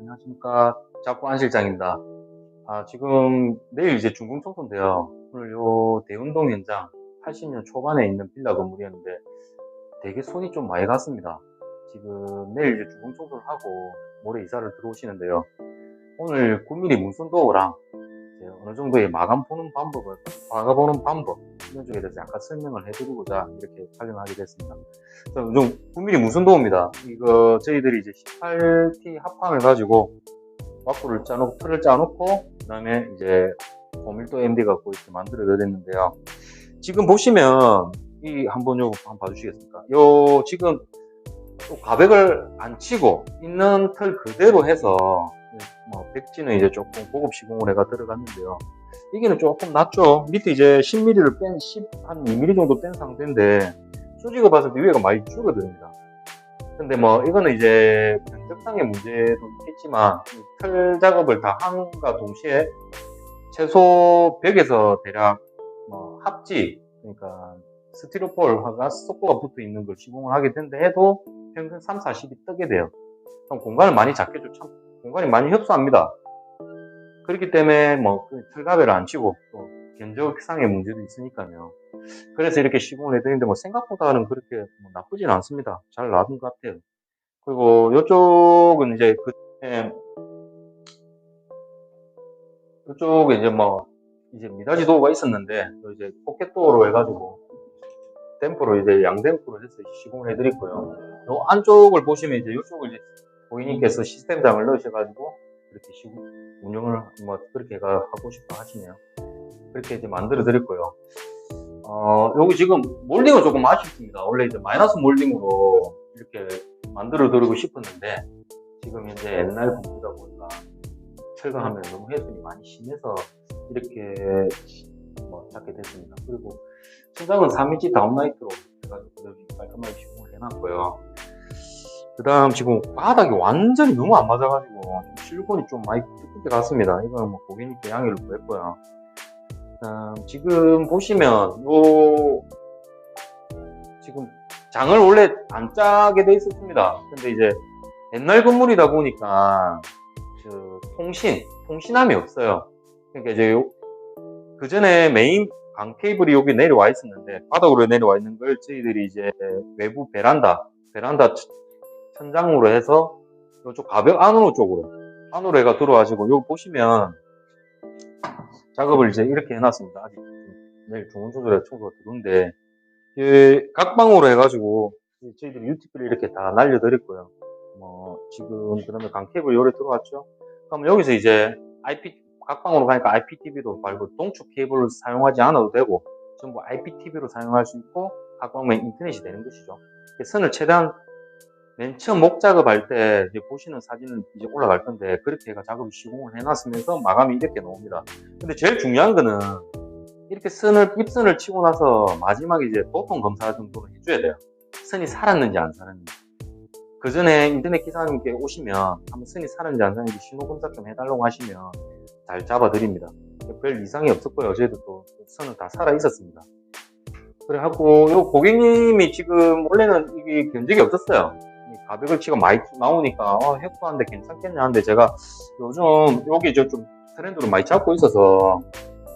안녕하십니까. 작고 안 실장입니다. 아, 지금 내일 이제 준공 청소인데요. 오늘 요 대운동 현장 80년 초반에 있는 빌라 건물이었는데 되게 손이 좀 많이 갔습니다. 지금 내일 이제 준공 청소를 하고 모레 이사를 들어오시는데요. 오늘 9mm 문선 도어랑 이제 어느 정도의 마감 보는 방법을, 막아보는 방법, 쪽에 대해서 약간 설명을 해드리고자 이렇게 촬영하게 됐습니다. 자, 좀 9mm 무슨 도입니다. 이거 저희들이 이제 18T 합판을 가지고 와꾸를 짜놓고 틀을 짜놓고 그 다음에 이제 고밀도 MD 갖고 이렇게 만들어 드렸는데요. 지금 보시면 이 한번 요거 한번 봐주시겠습니까? 요 지금 또 가백을 안 치고 있는 틀 그대로 해서 뭐 백지는 이제 조금 고급 시공을 해가 들어갔는데요. 이게는 조금 낫죠. 밑에 이제 10mm를 뺀 10, 한 2mm 정도 뺀 상태인데 수직을 봤을 때 위에가 많이 줄어듭니다. 근데 뭐 이거는 이제 면적상의 문제도 있겠지만 이틀 작업을 다 함과 동시에 최소 100에서 대략 뭐 합지 그러니까 스티로폴과 스토커가 붙어 있는 걸 시공을 하게 된다 해도 평균 3, 40이 뜨게 돼요. 그럼 공간을 많이 잡게도 참 공간이 많이 협소합니다. 그렇기 때문에 뭐 틀가베를 안 치고 또 견적상의 문제도 있으니까요. 그래서 이렇게 시공을 해드리는데 뭐 생각보다는 그렇게 뭐 나쁘진 않습니다. 잘 나온 것 같아요. 그리고 이쪽은 이제 그 예, 이쪽에 이제 뭐 이제 미닫이 도어가 있었는데 또 이제 포켓 도어로 해가지고 댐프로 이제 양댐프로 해서 시공을 해드렸고요. 요 안쪽을 보시면 이제 이쪽을 이제 고객님께서 시스템장을 넣으셔가지고 이렇게 시공 운영을 뭐 그렇게 해가 하고 싶어 하시네요. 그렇게 이제 만들어 드렸고요. 어, 여기 지금 몰딩은 조금 아쉽습니다. 원래 이제 마이너스 몰딩으로 이렇게 만들어 드리고 싶었는데 지금 이제 옛날 공부다 보니까 철거하면 너무 훼손이 많이 심해서 이렇게 뭐 잡게 됐습니다. 그리고 천장은 3인치 다운라이트로 해가지고 깔끔하게 시공을 해놨고요. 그 다음 지금 바닥이 완전히 너무 안 맞아가지고 실리콘이 좀 많이 두껍게 갔습니다. 이거는 뭐 고객님께 양해를 구했고요. 음, 지금 보시면 요 지금 장을 원래 안 짜게 돼 있었습니다. 근데 이제 옛날 건물이다 보니까 그 통신 통신함이 없어요. 그러니까 이제 그 전에 메인 강 케이블이 여기 내려와 있었는데 바닥으로 내려와 있는 걸 저희들이 이제 외부 베란다 베란다 천- 천장으로 해서 이쪽 가벽 안으로 쪽으로 안으로 해가 들어와가지고 여기 보시면 작업을 이제 이렇게 해놨습니다. 아직 좀 내일 중원 조절에 청소가 들어오는데 이 각방으로 해가지고 저희들이 UTP를 이렇게 다 날려드렸고요. 뭐 지금 그다음에 강 케이블 요래 들어왔죠. 그럼 여기서 이제 IP 각방으로 가니까 IPTV도 말고 동축 케이블을 사용하지 않아도 되고 전부 IPTV로 사용할 수 있고 각방면 인터넷이 되는 것이죠. 선을 최대한 맨 처음 목 작업할 때 이제 보시는 사진은 이제 올라갈 건데 그렇게 해가 작업 시공을 해놨으면서 마감이 이렇게 나옵니다. 근데 제일 중요한 거는 이렇게 선을 입선을 치고 나서 마지막에 이제 보통 검사 정도는 해줘야 돼요. 선이 살았는지 안 살았는지. 그 전에 인터넷 기사님께 오시면 한번 선이 살았는지 안 살았는지 신호 검사 좀 해달라고 하시면 잘 잡아드립니다. 별 이상이 없었고요. 저희도 또 선은 다 살아 있었습니다. 그래갖고 요 고객님이 지금 원래는 이게 견적이 없었어요. 이 가격을 치가 많이 나오니까 어, 해꾸한데 괜찮겠냐 하는데 제가 요즘 여기 저좀 트렌드로 많이 잡고 있어서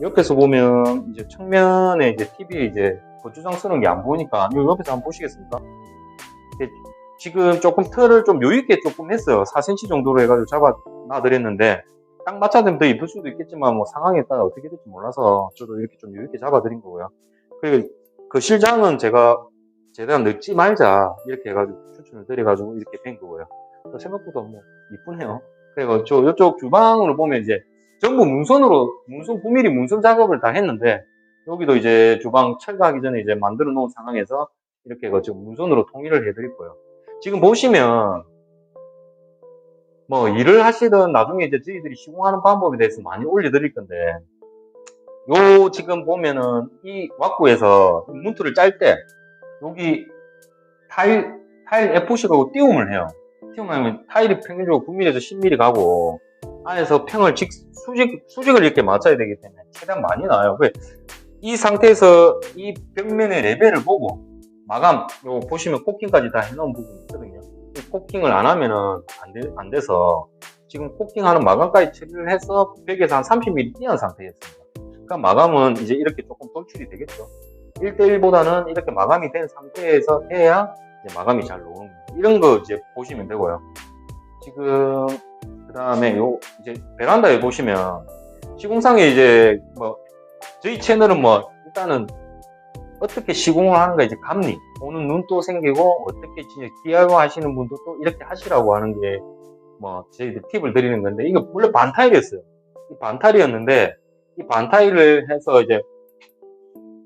옆에서 보면 이제 측면에 이제 TV에 이제 고추장 쓰는 게안 보이니까 요 옆에서 한번 보시겠습니까? 지금 조금 틀을 좀 여유있게 조금 했어요. 4cm 정도로 해가지고 잡아 놔드렸는데 딱 맞춰되면 더 이쁠 수도 있겠지만 뭐 상황에 따라 어떻게 될지 몰라서 저도 이렇게 좀 여유있게 잡아드린 거고요. 그리고 그 실장은 제가 최대한 늙지 말자 이렇게 해가지고 추천을 드려가지고 이렇게 된 거고요. 또 생각보다 뭐 이쁘네요. 그리고 저 이쪽 주방으로 보면 이제 전부 문선으로 문선 9mm 문선 작업을 다 했는데 여기도 이제 주방 철거하기 전에 이제 만들어 놓은 상황에서 이렇게 해가지고 문선으로 통일을 해드렸고요. 지금 보시면 뭐 일을 하시든 나중에 이제 저희들이 시공하는 방법에 대해서 많이 올려드릴 건데 요 지금 보면은 이 왁구에서 문틀을 짤 때 여기 타일 타일 FC로 띄움을 해요. 띄움하면 타일이 평균적으로 9mm에서 10mm 가고 안에서 평을 직 수직 수직을 이렇게 맞춰야 되기 때문에 최대한 많이 나와요. 왜? 이 상태에서 이 벽면의 레벨을 보고 마감 요 보시면 코킹까지 다 해놓은 부분이 있거든요. 이 코킹을 안 하면은 안, 돼, 안 돼서 지금 코팅하는 마감까지 처리를 해서 벽에서 한 30mm 띄한 상태였습니다. 그러니까 마감은 이제 이렇게 조금 돌출이 되겠죠. 1대1보다는 이렇게 마감이 된 상태에서 해야 마감이 잘 나오는. 이런 거 이제 보시면 되고요. 지금 그 다음에 요 이제 베란다에 보시면 시공상에 이제 뭐 저희 채널은 뭐 일단은 어떻게 시공을 하는가 이제 감리 보는 눈도 생기고 어떻게 진짜 DIY 하시는 분도 또 이렇게 하시라고 하는 게 뭐 저희들 팁을 드리는 건데 이거 원래 반타일이었어요. 이 반타일이었는데 이 반타일을 해서 이제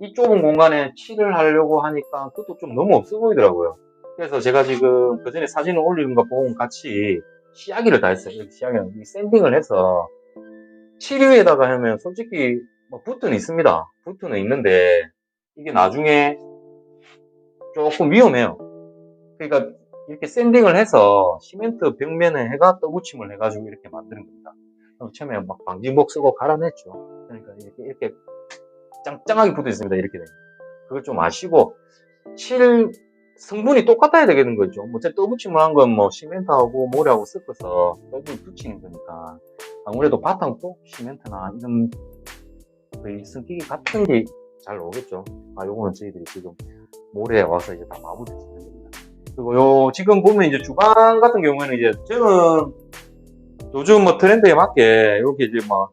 이 좁은 공간에 칠을 하려고 하니까 그것도 좀 너무 없어 보이더라고요. 그래서 제가 지금 그 전에 사진을 올리는 거 보고 같이 시야기를 다 했어요. 시야기는 이 샌딩을 해서 칠 위에다가 하면 솔직히 뭐 붓은 있습니다. 붓은 있는데 이게 나중에 조금 위험해요. 그러니까 이렇게 샌딩을 해서 시멘트 벽면에 해가 떠붙임을 해가지고 이렇게 만드는 겁니다. 처음에 막 방진복 쓰고 갈아냈죠. 그러니까 이렇게, 이렇게 짱짱하게 붙어 있습니다. 이렇게 됩니다. 그걸 좀 아시고 칠 성분이 똑같아야 되겠는 거죠. 뭐, 제 떠붙임을 한건 뭐, 시멘트하고 모래하고 섞어서 떠붙 붙이는 거니까. 아무래도 바탕도 시멘트나 이런 거의 성격이 같은 게 잘 나오겠죠. 아, 요거는 저희들이 지금 모래에 와서 이제 다 마무리 짓는 겁니다. 그리고 요, 지금 보면 이제 주방 같은 경우에는 이제 저는 요즘 뭐 트렌드에 맞게 이렇게 이제 막,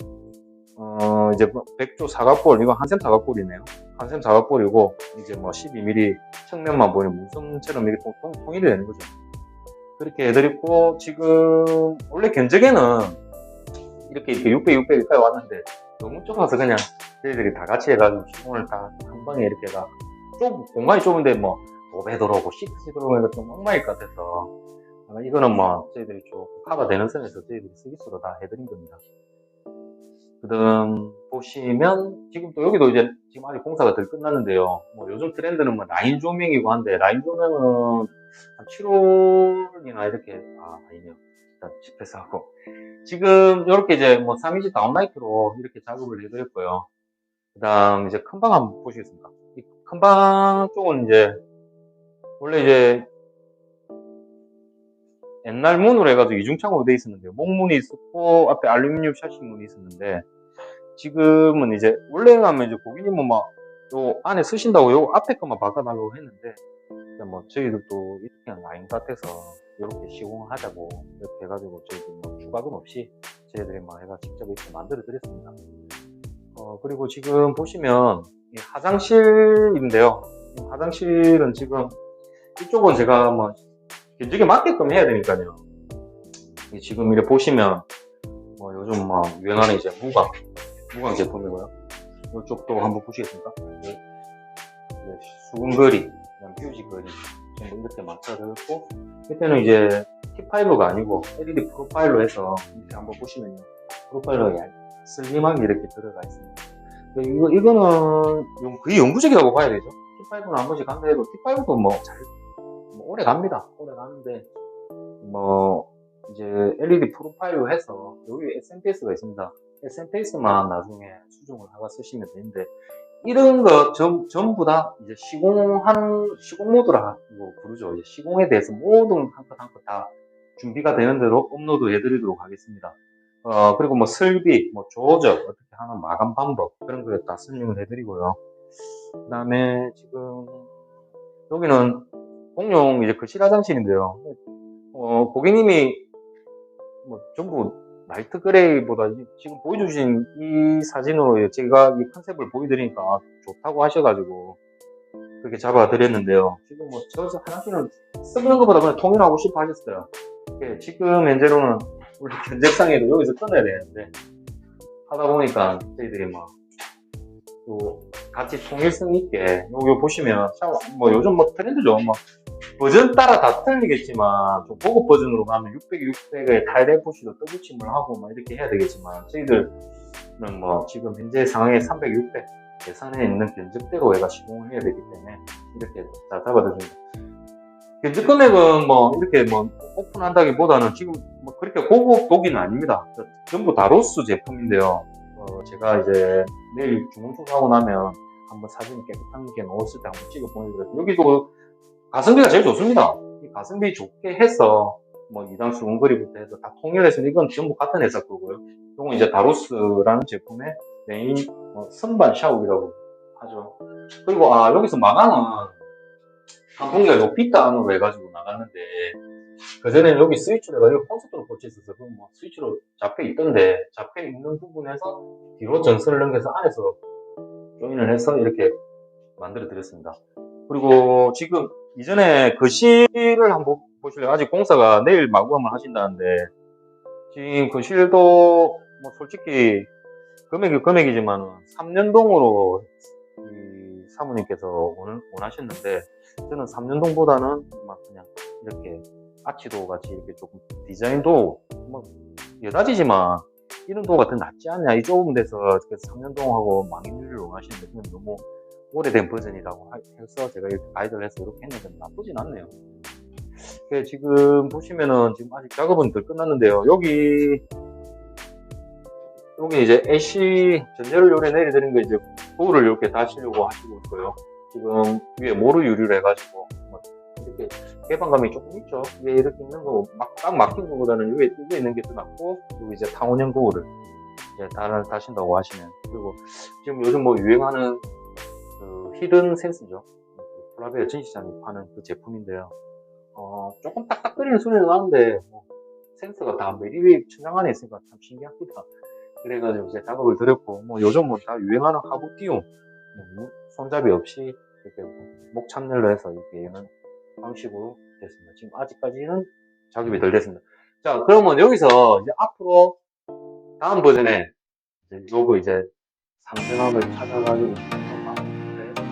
어, 이제 뭐 백조 사각볼, 이거 한샘 사각볼이네요. 한샘 사각볼이고, 이제 뭐 12mm 측면만 보이는 무선처럼 이렇게 통, 통, 통 일이 되는 거죠. 그렇게 해드리고, 지금, 원래 견적에는 이렇게 이렇게 600, 600까지 왔는데, 너무 좁아서 그냥 저희들이 다 같이 해가지고 시공을 다 한 방에 이렇게 해가, 좀, 공간이 좁은데 뭐, 도배 들어오고, 시트 들어오고, 좀 엉망일 것 같아서, 아, 이거는 뭐, 저희들이 좀 커버되는 선에서 저희들이 서비스로 다 해드린 겁니다. 그 다음, 보시면, 지금 또 여기도 이제, 지금 아직 공사가 덜 끝났는데요. 뭐, 요즘 트렌드는 뭐, 라인 조명이고 한데, 라인 조명은 한 7월이나 이렇게, 아, 아니네요. 일단 집에서 하고. 지금, 이렇게 이제 뭐, 3인치 다운라이트로 이렇게 작업을 해드렸고요. 그 다음, 이제 큰 방 한번 보시겠습니다. 이 큰 방 쪽은 이제, 원래 이제, 옛날 문으로 해가지고 이중창으로 돼 있었는데요. 목문이 있었고, 앞에 알루미늄 샤시 문이 있었는데, 지금은 이제, 원래는 하면 이제 고객님은 막, 요 안에 쓰신다고 요 앞에 것만 바꿔달라고 했는데, 뭐, 저희들도 이렇게 라인 같아서, 이렇게 시공을 하자고, 이렇게 해가지고, 저희들 뭐, 추가금 없이, 저희들이 막 해가 직접 이렇게 만들어 드렸습니다. 어, 그리고 지금 보시면, 이 화장실인데요. 이 화장실은 지금, 이쪽은 제가 뭐, 견적에 맞게끔 해야 되니까요. 이 지금 이렇게 보시면, 뭐 요즘 막 유행하는 이제 무광, 무광 제품이고요. 이쪽도 한번 보시겠습니까? 네. 그다음 휴지거리, 전부 이렇게 맞춰졌고, 밑에는 이제 T5가 아니고 LED 프로파일로 해서 이렇게 한번 보시면요. 프로파일로 얇- 슬림하게 이렇게 들어가 있습니다. 이거, 이거는 영- 거의 영구적이라고 봐야 되죠. T5는 한 번씩 간다 해도 T5도 뭐 잘, 뭐 오래 갑니다. 오래 가는데, 뭐, 이제 LED 프로파일로 해서 여기 SMPS가 있습니다. SMPS만 나중에 수정을 하고 쓰시면 되는데, 이런 거 전, 전부 다 이제 시공하는, 시공 모드라고 부르죠. 이제 시공에 대해서 모든 한 컷 한 컷 다 준비가 되는 대로 업로드 해드리도록 하겠습니다. 어, 그리고 뭐 설비, 뭐 조적, 어떻게 하는 마감 방법, 그런 걸다 설명을 해드리고요. 그 다음에 지금, 여기는 공용 이제 거실 화장실인데요. 어, 고객님이 뭐 전부 라이트 그레이보다 이- 지금 보여주신 이 사진으로 제가 이 컨셉을 보여드리니까 좋다고 하셔가지고 그렇게 잡아드렸는데요. 지금 뭐 저기서 화장실은 쓰는 것보다 그냥 통일하고 싶어 하셨어요. 예, 지금 현재로는 우리 견적상에도 여기서 끊어야 되는데 하다 보니까 저희들이 막 또 같이 통일성 있게 여기 보시면 샤워 뭐 요즘 뭐 트렌드죠. 뭐 버전 따라 다 틀리겠지만 좀 고급 버전으로 가면 600, 600에 타일 FC도 떠붙임을 하고 막 이렇게 해야 되겠지만 저희들은 뭐 지금 현재 상황에 300, 600 예산에 있는 견적대로 얘가 시공을 해야 되기 때문에 이렇게 잘 잡아드립니다. 견적 금액은 뭐 이렇게 뭐 오픈한다기보다는 지금 뭐 그렇게 고급 도기는 아닙니다. 전부 다 로스 제품인데요. 어, 제가 이제 내일 주문 투하고 나면 한번 사진 깨끗한 게 넣었을 때 한번 찍어 보내드렸어요. 여기도 가성비가 제일 좋습니다. 이 가성비 좋게 해서 뭐 2단 수근거리부터 해서 다 통일해서 이건 전부 같은 회사 거고요. 이건 이제 다로스라는 제품의 메인 어, 선반 샤워기라고 하죠. 그리고 아 여기서 마감은 단풍기가 요 빗다 안으로 해가지고 나갔는데 그 전에는 여기 스위치로 해가지고 콘서트로 꽂혀 있어서 그뭐 스위치로 잡혀 있던데 잡혀 있는 부분에서 뒤로 전선을 넘겨서 안에서 조인을 해서 이렇게 만들어 드렸습니다. 그리고 지금 이전에 거실을 한번 보실래요? 아직 공사가 내일 마구하면 하신다는데 지금 거실도 뭐 솔직히 금액이 금액이지만 3년동으로 이 사모님께서 원, 원하셨는데 저는 3년동보다는 막 그냥 이렇게 아치도 같이 이렇게 조금 디자인도 뭐 여닫이지만 이런 도가 더 낫지 않냐 이 좁은 데서 3년동하고 망인유리를 원하시는데 너무 오래된 버전이라고 하- 해서 제가 이렇게 가이드를 해서 이렇게 했는데 나쁘진 않네요. 그 지금 보시면은 지금 아직 작업은 덜 끝났는데요. 여기 여기 이제 AC 전열을 요래 내려드린 거 이제 거울을 이렇게 다시려고 하시고 있고요. 지금 위에 모루 유리를 해가지고 뭐 이렇게 개방감이 조금 있죠. 위에 이렇게 있는 거 막 딱 막힌 거보다는 위에 뚫려 있는 게 더 낫고 그리고 이제 타원형 거울을 이제 달 다신다고 하시면 그리고 지금 요즘 뭐 유행하는 그 히든 센스죠. 그 플라베어 전시장에 파는 그 제품인데요. 어, 조금 딱딱거리는 소리는 나는데, 뭐, 센서가 다 매립이 천장 안에 있으니까 참 신기합니다. 그래가지고 이제 작업을 드렸고, 뭐, 요즘 뭐 다 유행하는 하부띠움, 뭐 손잡이 없이 이렇게 목 참늘로 해서 이렇게 여는 방식으로 됐습니다. 지금 아직까지는 작업이 덜 됐습니다. 자, 그러면 여기서 이제 앞으로 다음 버전에 이제 요거 이제 상승함을 찾아가지고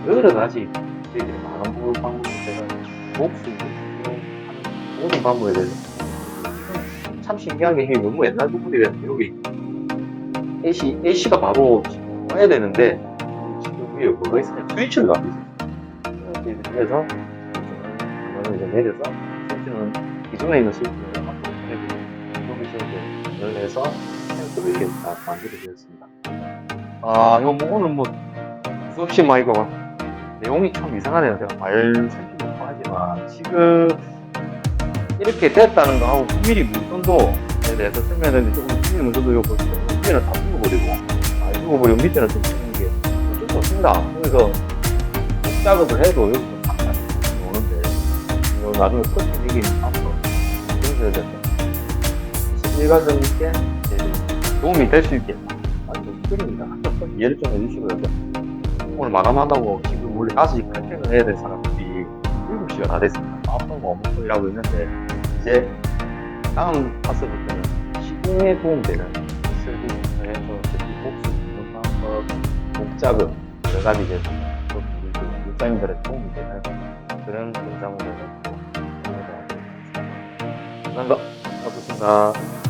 여러 가지 저희들이 부분 방법을 제가 목수 하는 모든 방법에 대해서 참 신기하게 이게 너무 옛날 부분이라서 여기 AC, AC가 바로 와야 되는데 지금 위에 뭐가 있으냐 스위치를 놔두있어요. 그래서 이거는 이제 내려서 스위치는 기존에 있는 스위치를 앞으로 보내고 여기서 이제 열해서 센서를 이렇게 다 만들어드렸습니다. 아, 이거 뭐 오늘 뭐 수없이 많이 가 내용이 참 이상하네요. 제가 말 솔직히 못 하지만 지금 이렇게 됐다는 거하고 9mm 물건도에 대해서 설명했는데 조금 9mm 물건도 이거 보시면 위에는 다 죽어버리고 아 죽어버리고 밑에는 좀 죽는 게 어쩔 수 없습니다. 그래서 목 작업을 해도 여기서 잠깐 오는데 이거 나중에 커팅 얘기는 앞으로 그래서 있게 이제 도움이 될 수 있게 완전 끓입니다. 이해를 좀 해주시고요. 오늘 마감한다고 원래 5시 칼퇴를 해야 될 사람들이 7시가 다 됐습니다. 아빠가 어묵 일하고 있는데 이제 다음 파스부터는 시공에 도움되는 서비스부터 해서 특히 복수, 방법, 목작업 여러 가지 이제 또 육사님들의 도움이 되는 그런 영상으로 감사합니다. 감사합니다.